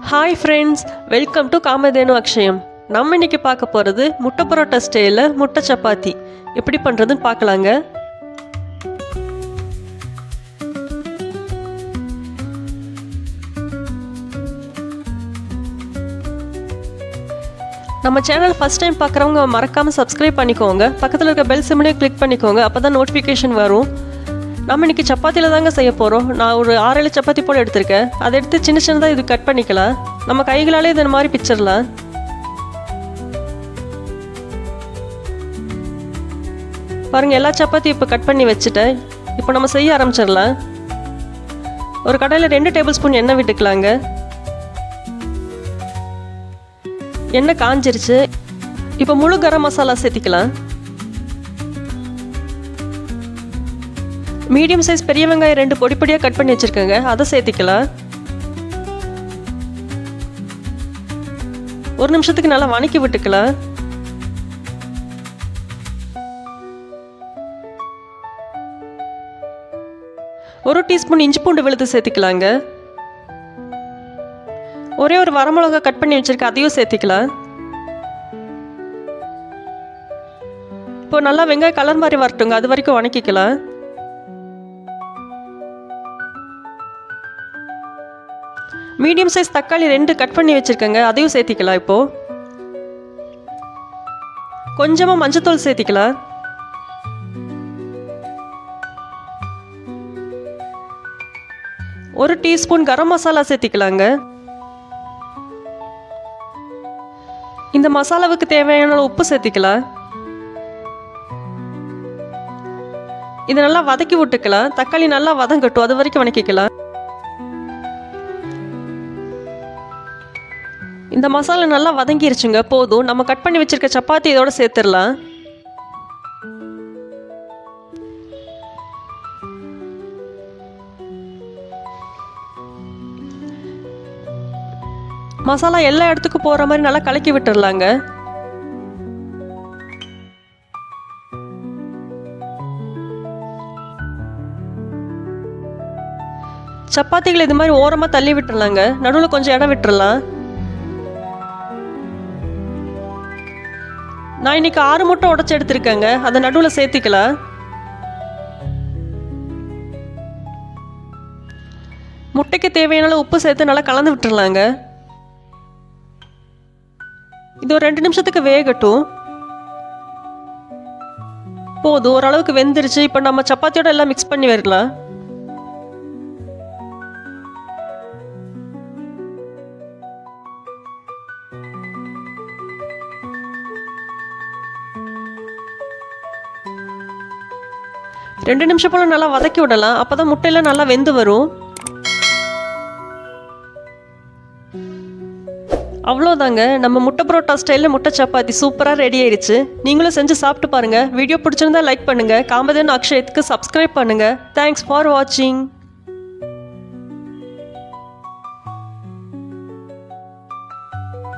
Hi friends welcome to Kamadhenu Akshayam நம்ம இன்னைக்கு பார்க்க போகிறது முட்டை பரோட்டா ஸ்டைலில் முட்டை சப்பாத்தி. எப்படி பண்ணுறதுன்னு பார்க்கலாங்க. நம்ம சேனல் ஃபஸ்ட் டைம் பார்க்குறவங்க மறக்காமல் சப்ஸ்கிரைப் பண்ணிக்கோங்க. பக்கத்தில் இருக்க பெல் சிம்லேயும் கிளிக் பண்ணிக்கோங்க அப்போ தான் நோட்டிஃபிகேஷன் வரும். நம்ம இன்னைக்கு சப்பாத்தியில் தாங்க செய்ய போகிறோம் நான் ஒரு ஆறேழு சப்பாத்தி போல் எடுத்திருக்கேன். அதை எடுத்து சின்ன சின்னதாக இது கட் பண்ணிக்கலாம். நம்ம கைகளாலே இந்த மாதிரி பிச்சிடலாம் பாருங்கள் எல்லா சப்பாத்தியும் இப்போ கட் பண்ணி வச்சுட்டேன். இப்போ நம்ம செய்ய ஆரம்பிச்சிடலாம் ஒரு கடையில் ரெண்டு டேபிள் ஸ்பூன் எண்ணெய் விட்டுக்கலாங்க. எண்ணெய் காஞ்சிருச்சு. இப்போ முழு கரம் மசாலா சேர்த்திக்கலாம். மீடியம் சைஸ் பெரிய வெங்காயம் ரெண்டு பொடி பொடியாக கட் பண்ணி வச்சுருக்கேங்க. அதை சேர்த்திக்கலாம். ஒரு நிமிஷத்துக்கு நல்லா வணக்கி விட்டுக்கலாம். ஒரு டீஸ்பூன் இஞ்சி பூண்டு விழுது சேர்த்திக்கலாங்க. ஒரே ஒரு வரமிளகா கட் பண்ணி வச்சுருக்கேன் அதையும் சேர்த்திக்கலாம். இப்போ நல்லா வெங்காயம் கலர் மாதிரி வரட்டுங்க. அது வரைக்கும் வணக்கிக்கலாம். மீடியம் சைஸ் தக்காளி ரெண்டு கட் பண்ணி வச்சுருக்கேங்க. அதையும் சேர்த்திக்கலாம் இப்போது கொஞ்சமாக மஞ்சத்தூள் சேர்த்திக்கலாம். ஒரு டீஸ்பூன் கரம் மசாலா சேர்த்திக்கலாங்க. இந்த மசாலாவுக்கு தேவையான உப்பு சேர்த்திக்கலாம். இதை நல்லா வதக்கி விட்டுக்கலாம். தக்காளி நல்லா வதங்கட்டும். அது வரைக்கும் வதக்கிக்கலாம் இந்த மசாலா நல்லா வதங்கிருச்சுங்க போதும். நம்ம கட் பண்ணி வச்சிருக்க சப்பாத்தி இதோட சேர்த்துடலாம். மசாலா எல்லா இடத்துக்கும் போகிற மாதிரி நல்லா கலக்கி விட்டுறலாங்க சப்பாத்திகளை இது மாதிரி ஓரமாக தள்ளி விட்டுடலாங்க. நடுவில் கொஞ்சம் இடம் விட்டுடலாம். நான் இன்னைக்கு ஆறு முட்டை உடச்சி எடுத்திருக்கேங்க. அதை நடுவில் சேர்த்திக்கல முட்டைக்கு தேவையான உப்பு சேர்த்து நல்லா கலந்து விட்டுறலாங்க. இது ஒரு ரெண்டு நிமிஷத்துக்கு வேகட்டும். போதும் ஓரளவுக்கு வெந்துருச்சு. இப்போ நம்ம சப்பாத்தியோட எல்லாம் மிக்ஸ் பண்ணி வரலாம் ரெண்டு நிமிஷம் போல் நல்லா வதக்கி விடலாம். அப்போ தான் முட்டையெல்லாம் நல்லா வெந்து வரும். அவ்வளோதாங்க நம்ம முட்டை பரோட்டா ஸ்டைலில் முட்டை சப்பாத்தி சூப்பராக ரெடி ஆயிடுச்சு நீங்களும் செஞ்சு சாப்பிட்டு பாருங்கள் வீடியோ பிடிச்சிருந்தா லைக் பண்ணுங்கள் காமதேன் அக்ஷயத்துக்கு சப்ஸ்கிரைப் பண்ணுங்கள் தேங்க்ஸ் ஃபார் வாட்சிங்